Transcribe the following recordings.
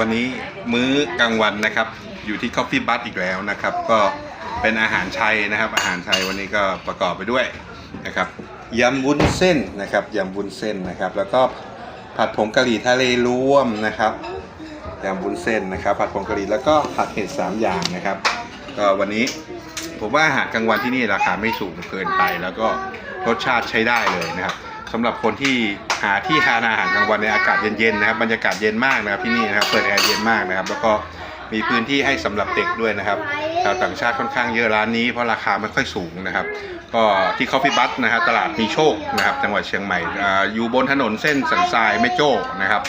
วันนี้มื้อกลางวันนะครับ อยู่ที่ Coffee Bus อีกแล้วนะครับ ก็เป็นอาหารไทยนะครับ อาหารไทยวันนี้ก็ประกอบไปด้วยนะครับยำวุ้นเส้นนะครับยำวุ้นเส้นนะครับ แล้วก็ผัดผงกะหรี่ทะเลรวมนะครับยำวุ้นเส้นนะครับ ผัดผงกะหรี่แล้วก็ผัดเห็ดสามอย่างนะครับ ก็วันนี้ผมว่าอาหารกลางวันที่นี่ราคาไม่สูงเกินไป แล้วก็รสชาติใช้ได้เลยนะครับ สำหรับคนที่หาที่ทานอาหารกลางวันในอากาศเย็นๆนะครับบรรยากาศเย็นมากนะครับที่นี่นะครับเปิดแอร์เย็นมากนะครับ แล้วก็มีพื้นที่ให้สำหรับเด็กด้วยนะครับชาวต่างชาติค่อนข้างเยอะร้านนี้เพราะราคาไม่ค่อยสูงนะครับ ก็ที่คอฟฟี่บัตนะครับตลาดมีโชคนะครับจังหวัดเชียงใหม่อ่าอยู่บนถนนเส้นสันทรายแม่โจ้นะครับ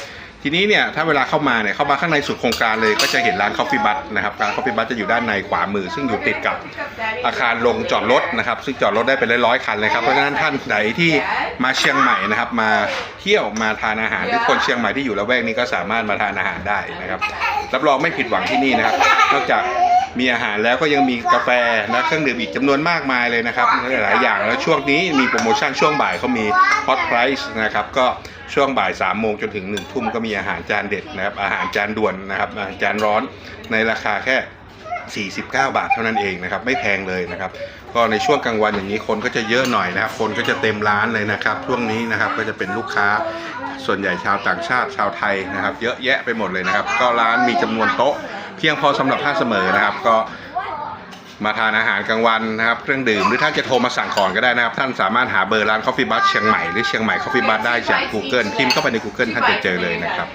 ทีนี้เนี่ยถ้าเวลาเข้ามาเนี่ยเข้ามาข้างในสุดโครงการเลยก็จะเห็นร้านคอฟฟี่บัตนะครับร้านคอฟฟี่บัตจะอยู่ด้านในขวามือ ซึ่งอยู่ติดกับอาคารลงจอดรถนะครับ ซึ่งจอดรถได้เป็นร้อยๆคันเลยครับเพราะฉะนั้นท่านไหนที่มาเชียงใหม่นะครับ มาเที่ยวมาทานอาหารหรือคนเชียงใหม่ที่อยู่ละแวกนี้ก็สามารถมาทานอาหารได้นะครับรับรองไม่ผิดหวังที่นี่นะครับ นอกจาก มีอาหารแล้วก็ยังมีกาแฟและเครื่องดื่มอีกจำนวนมากมายเลยนะครับหลายๆอย่างแล้วช่วงนี้มีโปรโมชั่นช่วงบ่ายเขามี Hot Price นะครับก็ช่วงบ่าย3ามโมงจนถึง1นึ่ทุ่มก็มีอาหารจานเด็ดนะครับอาหารจานด่วนนะครับอาหารจานร้อนในราคาแค่ 49 บาทเท่านั้นเองนะครับไม่แพงเลยนะครับก็ในช่วงกลางวันอย่างนี้คนก็จะเยอะหน่อยนะครับคนก็จะเต็มร้านเลยนะครับช่วงนี้นะครับก็จะเป็นลูกค้าส่วนใหญ่ชาวต่างชาติชาวไทยนะครับ เยอะแยะไปหมดเลยนะครับ ก็ร้านมีจำนวนโต๊ะ เพียงพอสำหรับท่านเสมอนะครับ ก็มาทานอาหารกลางวันนะครับเครื่องดื่มหรือท่านจะโทรมาสั่งก่อนก็ได้นะครับ ท่านสามารถหาเบอร์ร้าน Coffee Bus เชียงใหม่หรือเชียงใหม่ Coffee Bus ได้จาก Google พิมพ์เข้าไปใน Google ท่านจะเจอเลยนะครับ